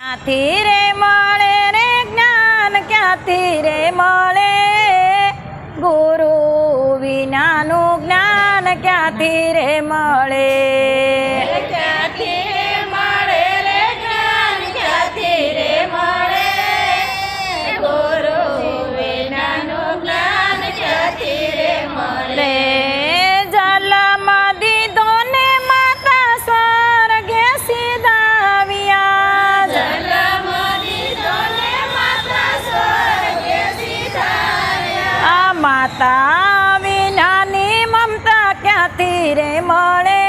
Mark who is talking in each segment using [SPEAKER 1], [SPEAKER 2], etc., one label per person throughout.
[SPEAKER 1] ક્યાંથી રે મળે રે જ્ઞાન? ક્યાંથી રે મળે? ગુરુ વિનાનું જ્ઞાન ક્યાંથી રે મળે? માતા વિનાની મમતા ક્યાંથી રે મળે?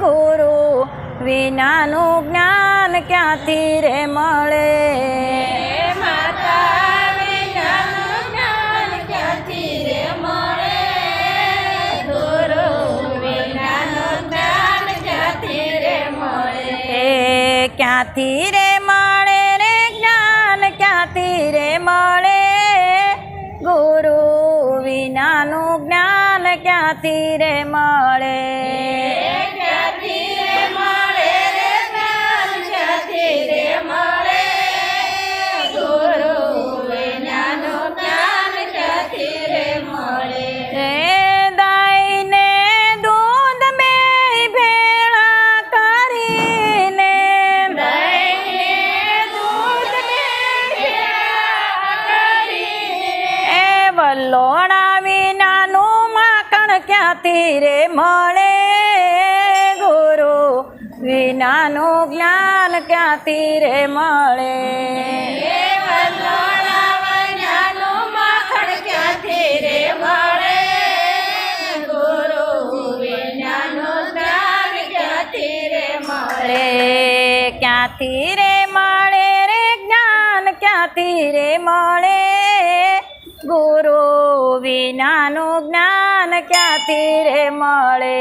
[SPEAKER 1] ગુરુ વિનાનું જ્ઞાન ક્યાંથી રે મળે?
[SPEAKER 2] હે માતા વિનાનું જ્ઞાન ક્યાંથી રે મળે? ગુરુ વિનાનું જ્ઞાન ક્યાંથી રે મળે?
[SPEAKER 1] એ ક્યાંથી રે મળે રે? જ્ઞાન ક્યાંથી રે મળે? ગુરુ વિનાનું જ્ઞાન ક્યાંથી રે મળે? વલ્લોણા વિનાનું માખણ ક્યાંથી રે મળે? ગુરુ વિનાનું જ્ઞાન ક્યાંથી રે મળે?
[SPEAKER 2] હે માખણ ક્યાંથી મળે? ગુરુ વિનાનું જ્ઞાન ક્યાંથી રે મળે?
[SPEAKER 1] ક્યાંથી રે મળે રે? જ્ઞાન ક્યાંથી રે મળે? ગુરુ વિનાનું જ્ઞાન ક્યાંથી રે મળે?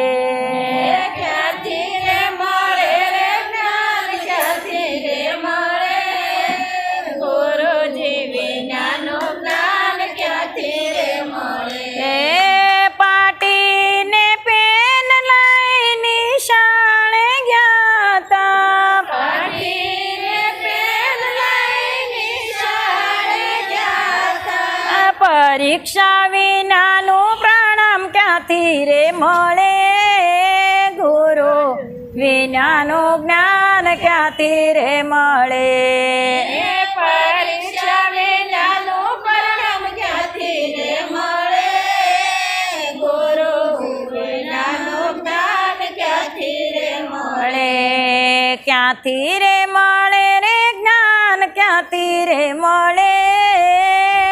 [SPEAKER 1] પરીક્ષા વિનાનું પ્રણામ ક્યાંથી રે મળે? ગુરુ વિનાનું જ્ઞાન ક્યાંથી રે મળે?
[SPEAKER 2] પરીક્ષા વિનાનું પરિણામ ક્યાંથી રે મળે? ગુરુ વિનાનું જ્ઞાન ક્યાંથી રે મળે
[SPEAKER 1] મળે? ક્યાંથી રે મળે રે જ્ઞાન? ક્યાંથી રે મળે?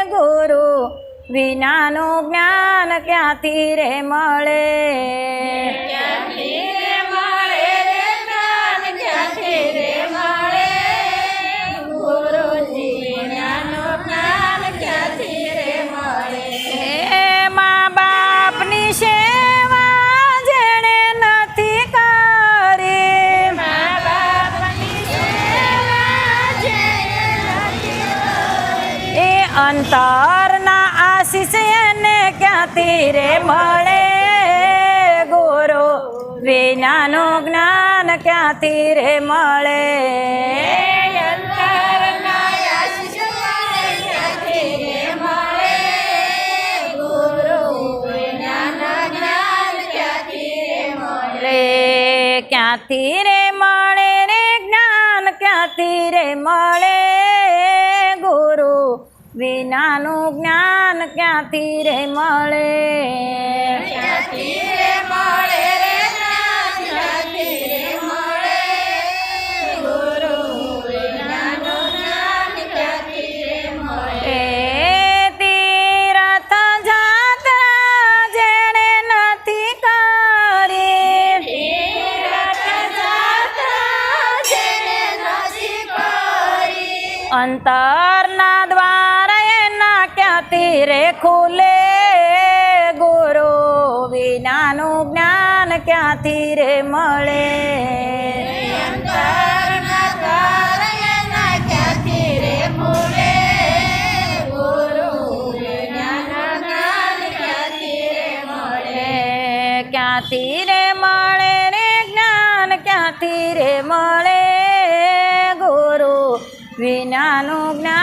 [SPEAKER 1] ગુરુ વિનાનું જ્ઞાન ક્યાંથી રે મળે? અંતરના આશીષ એને ક્યાંથી રે મળે? ગુરુ, વિનાનું જ્ઞાન ક્યાંથી રે મળે?
[SPEAKER 2] ક્યાંથી રે મળે. રે? જ્ઞાન ક્યાંથી રે મળે?
[SPEAKER 1] વિનાનું જ્ઞાન ક્યાંથી રે મળે? ક્યાંથી એના ક્યાંથી રે ખુલે, ગુરુ વિનાનું જ્ઞાન ક્યાંથી રે મળે?
[SPEAKER 2] ક્યાંથી રે મળે રે જ્ઞાન, ક્યાંથી રે મળે? ગુરુ વિનાનું જ્ઞાન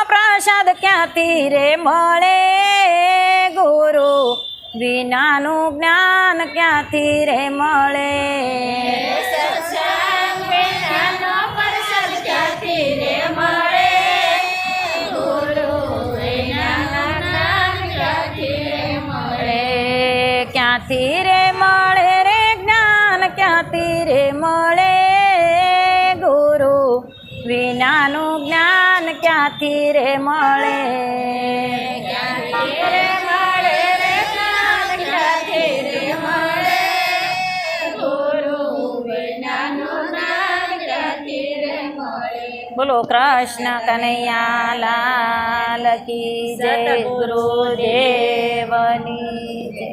[SPEAKER 2] રે
[SPEAKER 1] ક્યાંથી રે મળે
[SPEAKER 2] ગુરુ? વિનાનું જ્ઞાન ક્યાંથી રે મળે?
[SPEAKER 1] ક્યાંથી રે મળે રે જ્ઞાન? પ્રસાદ ક્યાંથી રે મળે ગુરુ? વિનાનું જ્ઞાન ક્યાંથી રે મળે મળે ક્યાંથી રે મળે? રે જ્ઞાન ક્યાંથી રે મળે ગુરુ વિનાનું જ્ઞાન ક્યાંથી રે મળે બોલો કૃષ્ણ કનૈયા લાલ કી જય ગુરુદેવની જય.